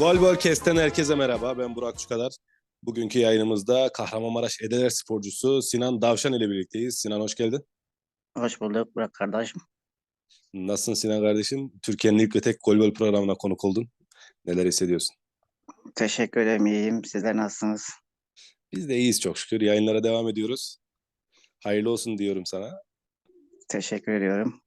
Gol Podcast'ten herkese merhaba. Ben Burak Çukadar. Bugünkü yayınımızda Kahramanmaraş Edeler sporcusu Sinan Davşan ile birlikteyiz. Sinan hoş geldin. Hoş bulduk Burak kardeşim. Nasılsın Sinan kardeşim? Türkiye'nin ilk ve tek Gol programına konuk oldun. Neler hissediyorsun? Teşekkür ederim iyiyim. Sizler nasılsınız? Biz de iyiyiz çok şükür. Yayınlara devam ediyoruz. Hayırlı olsun diyorum sana. Teşekkür ediyorum.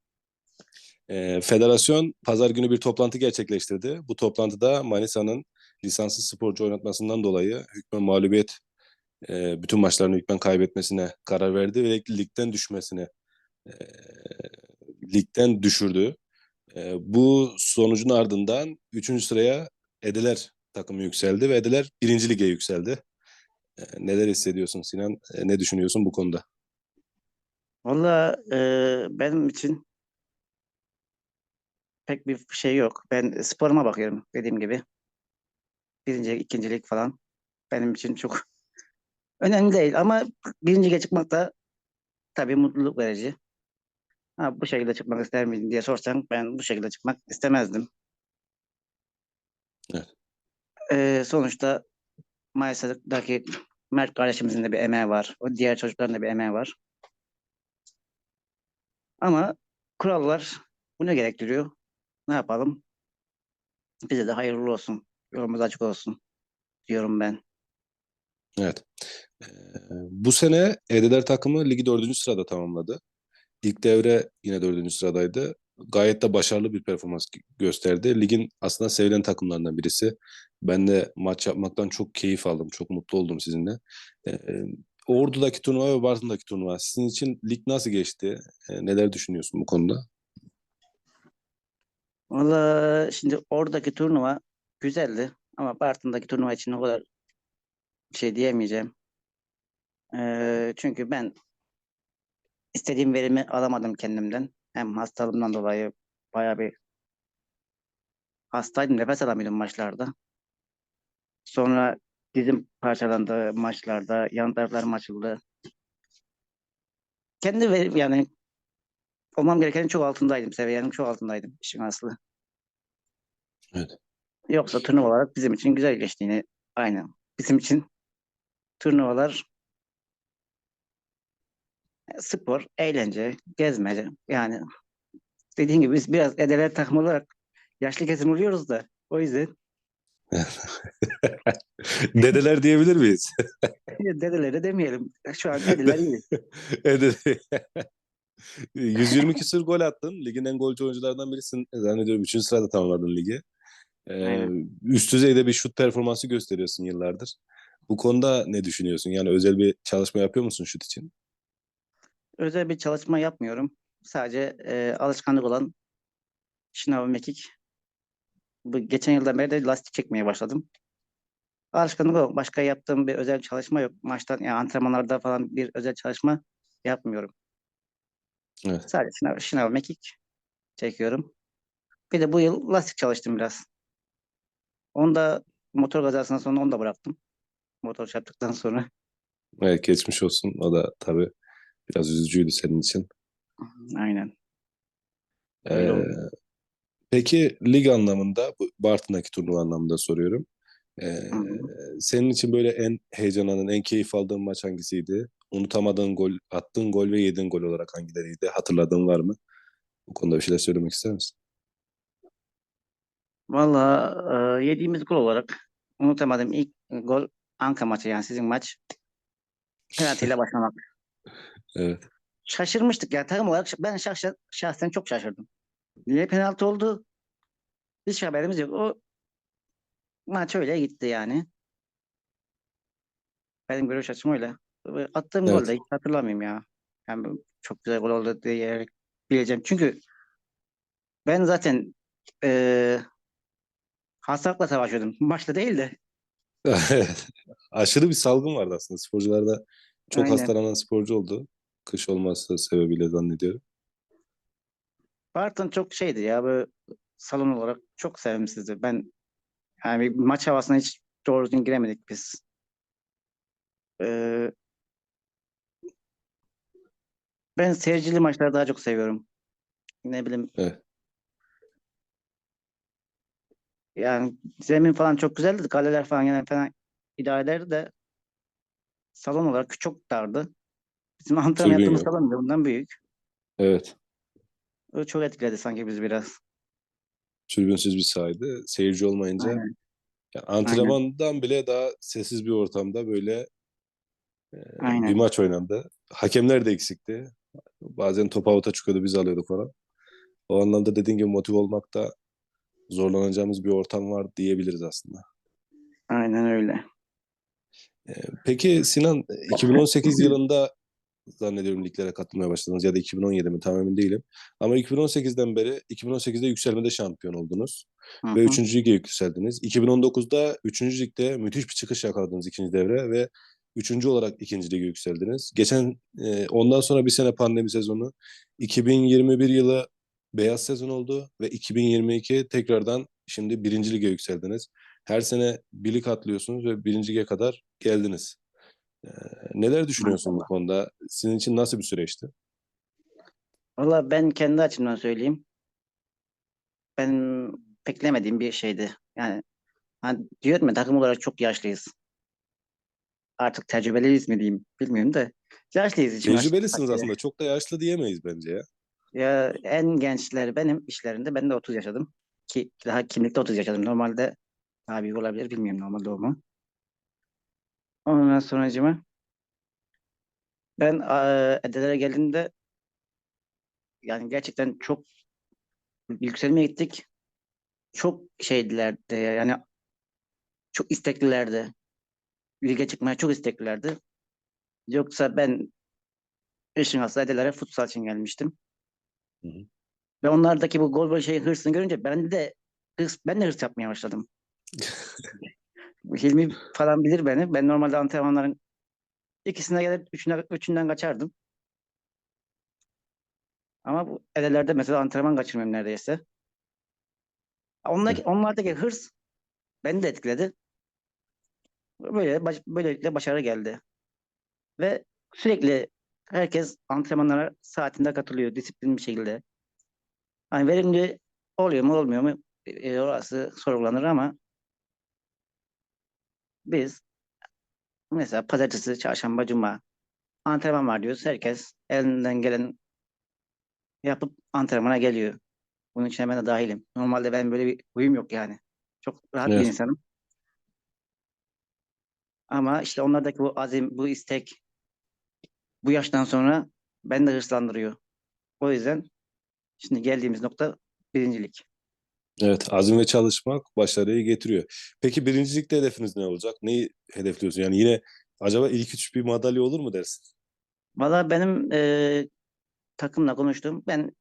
Ee, federasyon pazar günü bir toplantı gerçekleştirdi. Bu toplantıda Manisa'nın lisanslı sporcu oynatmasından dolayı hükmen mağlubiyet, e, bütün maçlarını hükmen kaybetmesine karar verdi ve ligden düşmesine e, ligden düşürdü. E, bu sonucun ardından 3. sıraya Edeler takımı yükseldi ve Edeler 1. lige yükseldi. E, neler hissediyorsun Sinan? E, ne düşünüyorsun bu konuda? Valla e, benim için pek bir şey yok. Ben sporuma bakıyorum dediğim gibi. Birinci, ikincilik falan benim için çok önemli değil. Ama birinci lige çıkmak da tabii mutluluk verici. Ha, bu şekilde çıkmak ister miydin diye sorsan ben bu şekilde çıkmak istemezdim. E, sonuçta Mayıs'taki Mert kardeşimizin de bir emeği var. O diğer çocukların da bir emeği var. Ama kurallar bunu gerektiriyor. Ne yapalım? Bize de hayırlı olsun. Yolumuz açık olsun diyorum ben. Evet. Ee, bu sene Edeler takımı ligi dördüncü sırada tamamladı. İlk devre yine dördüncü sıradaydı. Gayet de başarılı bir performans gö- gösterdi. Ligin aslında sevilen takımlarından birisi. Ben de maç yapmaktan çok keyif aldım. Çok mutlu oldum sizinle. Ordu'daki turnuva ve Bartın'daki turnuva. Sizin için lig nasıl geçti? Neler düşünüyorsun bu konuda? Valla şimdi oradaki turnuva güzeldi. Ama Bartın'daki turnuva için o kadar şey diyemeyeceğim. Çünkü ben istediğim verimi alamadım kendimden. Hem hastalığımdan dolayı bayağı bir hastaydım. Nefes alamıyordum maçlarda. Sonra dizim parçalandı maçlarda. Yan taraflarım açıldı. Kendi verim yani olmam gerekenin çok altındaydım. Seviyenin çok altındaydım işin aslı. Evet. Yoksa turnuva olarak bizim için güzel geçti yine. Aynen. Bizim için turnuvalar spor, eğlence, gezmece. Yani dediğim gibi biz biraz edeler takım olarak yaşlı kesim oluyoruz da o yüzden Dedeler diyebilir miyiz? dedelere demeyelim. Şu an dedeler iyi. Ede- 120 küsur gol attın. Ligin en golcü oyunculardan birisin. Zannediyorum 3. sırada tamamladın ligi. Ee, Aynen. üst düzeyde bir şut performansı gösteriyorsun yıllardır. Bu konuda ne düşünüyorsun? Yani özel bir çalışma yapıyor musun şut için? Özel bir çalışma yapmıyorum. Sadece e, alışkanlık olan şınav mekik. Bu geçen yıldan beri de lastik çekmeye başladım. Alışkanlık o. Başka yaptığım bir özel çalışma yok. Maçtan yani antrenmanlarda falan bir özel çalışma yapmıyorum. Evet. Sadece şınav, şınav mekik çekiyorum. Bir de bu yıl lastik çalıştım biraz. Onu da motor kazasından sonra onu da bıraktım. Motor çarptıktan sonra. Evet, geçmiş olsun. O da tabii biraz üzücüydü senin için. Aynen. Ee. Peki lig anlamında, Bartın'daki turnuva anlamında soruyorum. Ee, senin için böyle en heyecanlanan, en keyif aldığın maç hangisiydi? Unutamadığın gol, attığın gol ve yediğin gol olarak hangileriydi? Hatırladığın var mı? Bu konuda bir şeyler söylemek ister misin? Valla e, yediğimiz gol olarak unutamadığım ilk gol Anka maçı yani sizin maç. Penaltıyla başlamak. Evet. Şaşırmıştık ya takım olarak ben şahsen, şahsen çok şaşırdım. Niye penaltı oldu? Hiç haberimiz yok. O maç öyle gitti yani. Benim görüş açım öyle. Attığım Evet. gol de hiç hatırlamıyorum ya. Yani çok güzel gol oldu diye bileceğim. Çünkü ben zaten e, hastalıkla savaşıyordum. Maçta değil de. Aşırı bir salgın vardı aslında. Sporcularda çok Aynen. hastalanan sporcu oldu. Kış olması sebebiyle zannediyorum. Barton çok şeydi ya böyle salon olarak çok sevimsizdi. Ben yani maç havasına hiç doğru düzgün giremedik biz. Ee, ben seyircili maçları daha çok seviyorum. Ne bileyim Evet. yani zemin falan çok güzeldi. Kaleler falan yine falan idare ederdi de salon olarak çok dardı. Bizim antrenman yaptığımız salon bundan büyük. Evet. O çok etkiledi sanki biz biraz. Tribünsüz bir sahaydı. Seyirci olmayınca Aynen. ya antrenmandan bile daha sessiz bir ortamda böyle e, bir Aynen. maç oynandı. Hakemler de eksikti. Bazen top avuta çıkıyordu biz alıyorduk falan. O anlamda dediğin gibi motive olmakta zorlanacağımız bir ortam var diyebiliriz aslında. Aynen öyle. Ee, Peki Sinan 2018 yılında zannediyorum liglere katılmaya başladınız ya da 2017 mi tam emin değilim. Ama 2018'den beri 2018'de yükselmede şampiyon oldunuz Hı ve hı. 3. lige yükseldiniz. 2019'da 3. ligde müthiş bir çıkış yakaladınız ikinci devre ve 3. olarak ikinci lige yükseldiniz. Geçen e, ondan sonra bir sene pandemi sezonu 2021 yılı beyaz sezon oldu ve 2022 tekrardan şimdi birinci lige yükseldiniz. Her sene bir lig atlıyorsunuz ve birinci lige kadar geldiniz. Ee, neler düşünüyorsun bu konuda? Sizin için nasıl bir süreçti? Valla ben kendi açımdan söyleyeyim. Ben beklemediğim bir şeydi. Yani hani diyorum ya takım olarak çok yaşlıyız. Artık tecrübeliyiz mi diyeyim bilmiyorum da. Yaşlıyız için Tecrübelisiniz aslında. Çok da yaşlı diyemeyiz bence ya. Ya en gençler benim işlerinde. Ben de 30 yaşadım. Ki daha kimlikte 30 yaşadım. Normalde daha büyük olabilir bilmiyorum normal doğumu. Ondan sonracıma ben eee Edelere geldiğimde yani gerçekten çok yükselmeye gittik. Çok şeydilerdi yani çok isteklilerdi. Lige çıkmaya çok isteklilerdi. Yoksa ben aslı Edelere futsal için gelmiştim. Hı hı. Ve onlardaki bu gol şey hırsını görünce ben de hırs, ben de hırs yapmaya başladım. Hilmi falan bilir beni. Ben normalde antrenmanların ikisine gelip üçüne, üçünden kaçardım. Ama bu elelerde mesela antrenman kaçırmıyorum neredeyse. Ondaki, onlardaki hırs beni de etkiledi. Böyle baş, böylelikle başarı geldi. Ve sürekli herkes antrenmanlara saatinde katılıyor disiplinli bir şekilde. Hani verimli oluyor mu olmuyor mu e, orası sorgulanır ama biz mesela pazartesi, çarşamba, cuma antrenman var diyoruz. Herkes elinden gelen yapıp antrenmana geliyor. Bunun içine ben de dahilim. Normalde ben böyle bir huyum yok yani. Çok rahat bir Evet. insanım. Ama işte onlardaki bu azim, bu istek bu yaştan sonra beni de hırslandırıyor. O yüzden şimdi geldiğimiz nokta birincilik. Evet, azim ve çalışmak başarıyı getiriyor. Peki birincilikte hedefiniz ne olacak? Neyi hedefliyorsun? Yani yine acaba ilk üç bir madalya olur mu dersin? Valla benim eee, takımla konuştum. Ben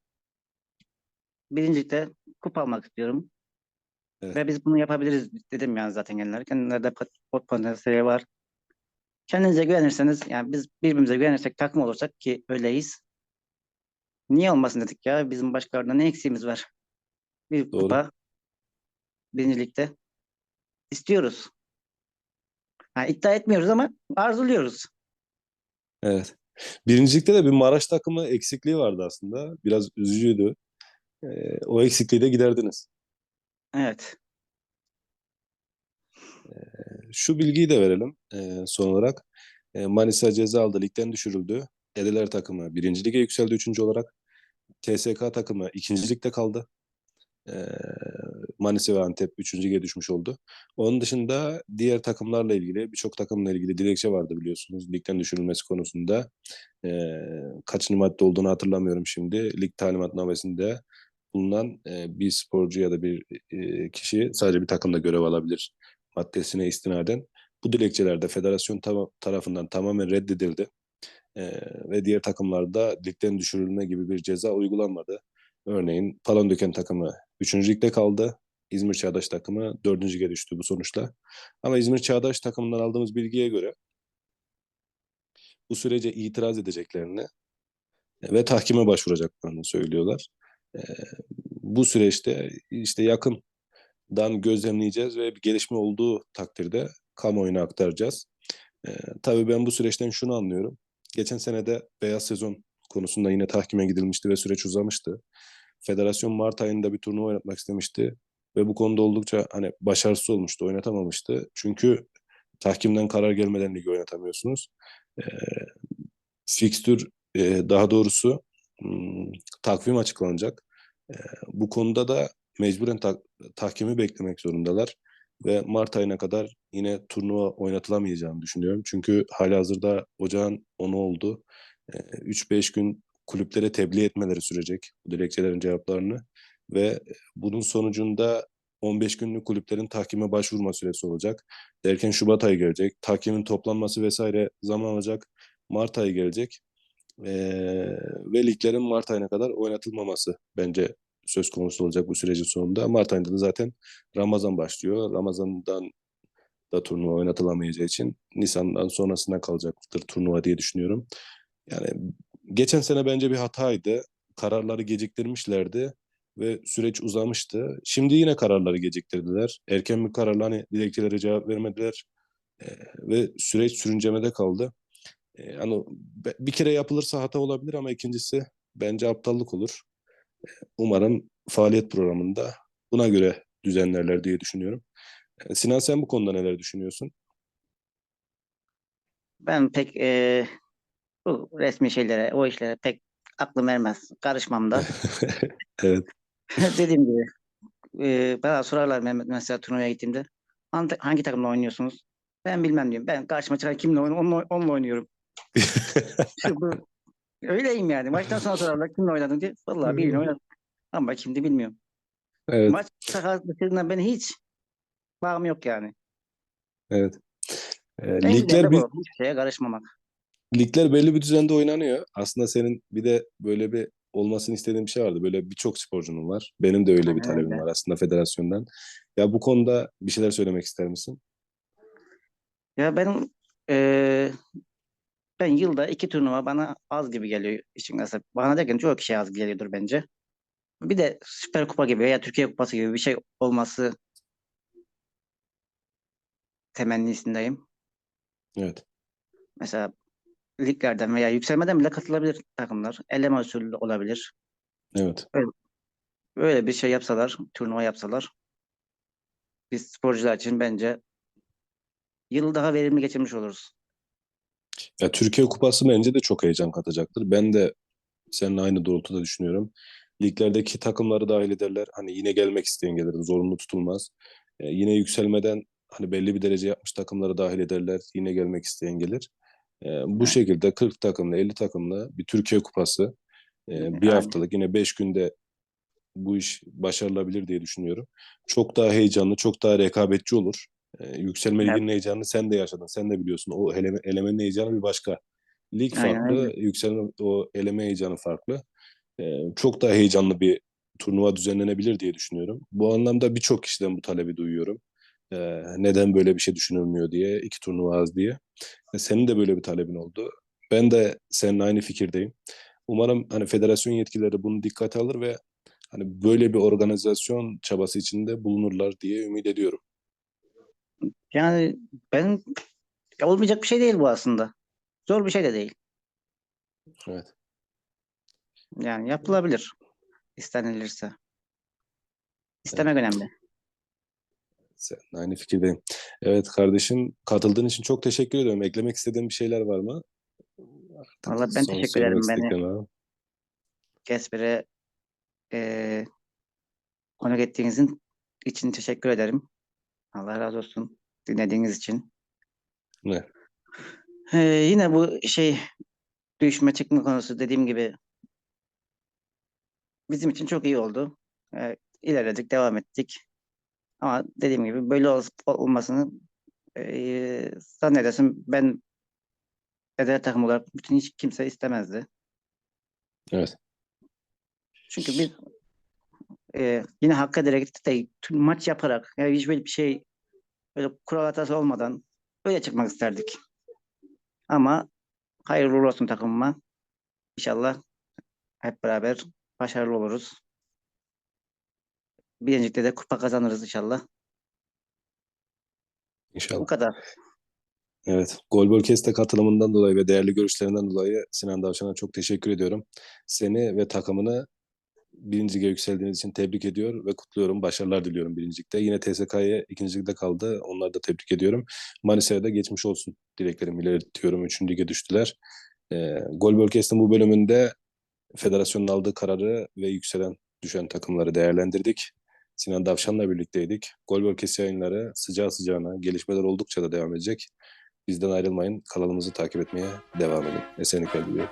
birincilikte kupa almak istiyorum. Evet. Ve biz bunu yapabiliriz dedim yani zaten kendileri. Kendilerinde pot- pot- potansiyeli var. Kendinize güvenirseniz yani biz birbirimize güvenirsek takım olursak ki öyleyiz. Niye olmasın dedik ya bizim başkalarında ne eksiğimiz var? Bir Doğru. kupa birincilikte istiyoruz. Ha, iddia etmiyoruz ama arzuluyoruz. Evet. Birincilikte de bir Maraş takımı eksikliği vardı aslında. Biraz üzücüydü. Ee, o eksikliği de giderdiniz. Evet. Şu bilgiyi de verelim e, son olarak. E, Manisa ceza aldı, ligden düşürüldü. Edeler takımı birinci lige yükseldi üçüncü olarak. TSK takımı ikinci ligde kaldı. E, Manisa ve Antep üçüncü lige düşmüş oldu. Onun dışında diğer takımlarla ilgili, birçok takımla ilgili dilekçe vardı biliyorsunuz. Ligden düşürülmesi konusunda. E, kaçıncı madde olduğunu hatırlamıyorum şimdi. Lig talimatnamesinde bulunan e, bir sporcu ya da bir e, kişi sadece bir takımda görev alabilir maddesine istinaden bu dilekçelerde federasyon ta- tarafından tamamen reddedildi. Ee, ve diğer takımlarda ligden düşürülme gibi bir ceza uygulanmadı. Örneğin Palandöken takımı 3. ligde kaldı. İzmir Çağdaş takımı 4. lige düştü bu sonuçla. Ama İzmir Çağdaş takımından aldığımız bilgiye göre bu sürece itiraz edeceklerini ve tahkime başvuracaklarını söylüyorlar. Ee, bu süreçte işte yakın dan gözlemleyeceğiz ve bir gelişme olduğu takdirde kamuoyuna aktaracağız. Ee, tabii ben bu süreçten şunu anlıyorum. Geçen sene de beyaz sezon konusunda yine tahkime gidilmişti ve süreç uzamıştı. Federasyon Mart ayında bir turnuva oynatmak istemişti ve bu konuda oldukça hani başarısız olmuştu, oynatamamıştı. Çünkü tahkimden karar gelmeden ligi oynatamıyorsunuz. Ee, fikstür e, daha doğrusu hmm, takvim açıklanacak. Ee, bu konuda da mecburen ta- tahkimi beklemek zorundalar ve Mart ayına kadar yine turnuva oynatılamayacağını düşünüyorum. Çünkü halihazırda ocağın 10'u oldu. Ee, 3-5 gün kulüplere tebliğ etmeleri sürecek bu dilekçelerin cevaplarını ve bunun sonucunda 15 günlük kulüplerin tahkime başvurma süresi olacak. Derken Şubat ayı gelecek. Tahkimin toplanması vesaire zaman alacak. Mart ayı gelecek. Ee, ve liglerin Mart ayına kadar oynatılmaması bence söz konusu olacak bu sürecin sonunda. Mart ayında da zaten Ramazan başlıyor. Ramazan'dan da turnuva oynatılamayacağı için Nisan'dan sonrasına kalacaktır turnuva diye düşünüyorum. Yani geçen sene bence bir hataydı. Kararları geciktirmişlerdi ve süreç uzamıştı. Şimdi yine kararları geciktirdiler. Erken bir kararla hani dilekçelere cevap vermediler Ee, ve süreç sürüncemede kaldı. Ee, yani bir kere yapılırsa hata olabilir ama ikincisi bence aptallık olur. Ee, Umarım faaliyet programında buna göre düzenlerler diye düşünüyorum. Sinan sen bu konuda neler düşünüyorsun? Ben pek e, bu resmi şeylere, o işlere pek aklım ermez. Karışmam da. evet. Dediğim gibi e, bana sorarlar Mehmet mesela turnuvaya gittiğimde hangi, takımla oynuyorsunuz? Ben bilmem diyorum. Ben karşıma çıkan kimle oynuyorum? Onunla, onunla oynuyorum. Bu, öyleyim yani. Maçtan sonra sorarlar kimle oynadın diye. Vallahi birini oynadım. Ama kimdi bilmiyorum. evet. Maç sakatlıklarından ben hiç bağım yok yani. Evet. Güzeli ligler bir şeye karışmamak. Ligler belli bir düzende oynanıyor. Aslında senin bir de böyle bir olmasını istediğin bir şey vardı. Böyle birçok sporcunun var. Benim de öyle bir talebim var aslında federasyondan. Ya bu konuda bir şeyler söylemek ister misin? Ya benim eee, ben yılda iki turnuva bana az gibi geliyor işin aslı. Bana derken çoğu kişiye az geliyordur bence. Bir de Süper Kupa gibi veya Türkiye Kupası gibi bir şey olması temennisindeyim. Evet. Mesela liglerden veya yükselmeden bile katılabilir takımlar. Eleme usulü olabilir. Evet. Böyle bir şey yapsalar, turnuva yapsalar biz sporcular için bence yıl daha verimli geçirmiş oluruz. Ya Türkiye Kupası bence de çok heyecan katacaktır. Ben de seninle aynı doğrultuda düşünüyorum. Liglerdeki takımları dahil ederler. Hani yine gelmek isteyen gelir. Zorunlu tutulmaz. Ee, yine yükselmeden hani belli bir derece yapmış takımları dahil ederler. Yine gelmek isteyen gelir. Ee, bu şekilde 40 takımla 50 takımla bir Türkiye Kupası e, bir haftalık yine 5 günde bu iş başarılabilir diye düşünüyorum. Çok daha heyecanlı, çok daha rekabetçi olur. Ee, yükselme Evet. liginin heyecanını sen de yaşadın. Sen de biliyorsun. O eleme, elemenin heyecanı bir başka. Lig Aynen farklı, öyle. yükselme o eleme heyecanı farklı. Ee, çok daha heyecanlı bir turnuva düzenlenebilir diye düşünüyorum. Bu anlamda birçok kişiden bu talebi duyuyorum. Ee, neden böyle bir şey düşünülmüyor diye, iki turnuva az diye. E, senin de böyle bir talebin oldu. Ben de seninle aynı fikirdeyim. Umarım hani federasyon yetkilileri bunu dikkate alır ve hani böyle bir organizasyon çabası içinde bulunurlar diye ümit ediyorum. Yani ben olmayacak bir şey değil bu aslında. Zor bir şey de değil. Evet. Yani yapılabilir istenilirse. İstemek önemli. Aynı fikirdeyim. Evet kardeşim katıldığın için çok teşekkür ediyorum. Eklemek istediğin bir şeyler var mı? Vallahi ben son teşekkür ederim. Beni? Kesper'e eee konuk ettiğinizin için teşekkür ederim. Allah razı olsun dinlediğiniz için. Ne? Ee, yine bu şey düşme çıkma konusu dediğim gibi bizim için çok iyi oldu. Ee, ilerledik, devam ettik. Ama dediğim gibi böyle ol- olmasını eee zannedersin ben eder takım olarak bütün hiç kimse istemezdi. Evet. Çünkü biz eee, yine hak ederek de maç yaparak yani hiç böyle bir şey böyle kural hatası olmadan öyle çıkmak isterdik. Ama hayırlı olsun takımıma. İnşallah hep beraber başarılı oluruz. Birincilikte de kupa kazanırız inşallah. Bu İnşallah. kadar. Evet. Golbol Kest'e katılımından dolayı ve değerli görüşlerinden dolayı Sinan Davşan'a çok teşekkür ediyorum. Seni ve takımını birinci lige yükseldiğiniz için tebrik ediyor ve kutluyorum. Başarılar diliyorum birincilikte. Yine TSK'ya ikincilikte kaldı. Onları da tebrik ediyorum. Manisa'ya da geçmiş olsun dileklerimi iletiyorum. Üçüncü lige düştüler. Ee, Golbol Kest'in bu bölümünde federasyonun aldığı kararı ve yükselen düşen takımları değerlendirdik. Sinan Davşan'la birlikteydik. Golbol Kes yayınları sıcağı sıcağına, gelişmeler oldukça da devam edecek. Bizden ayrılmayın. Kanalımızı takip etmeye devam edin. Esenlikler diliyorum.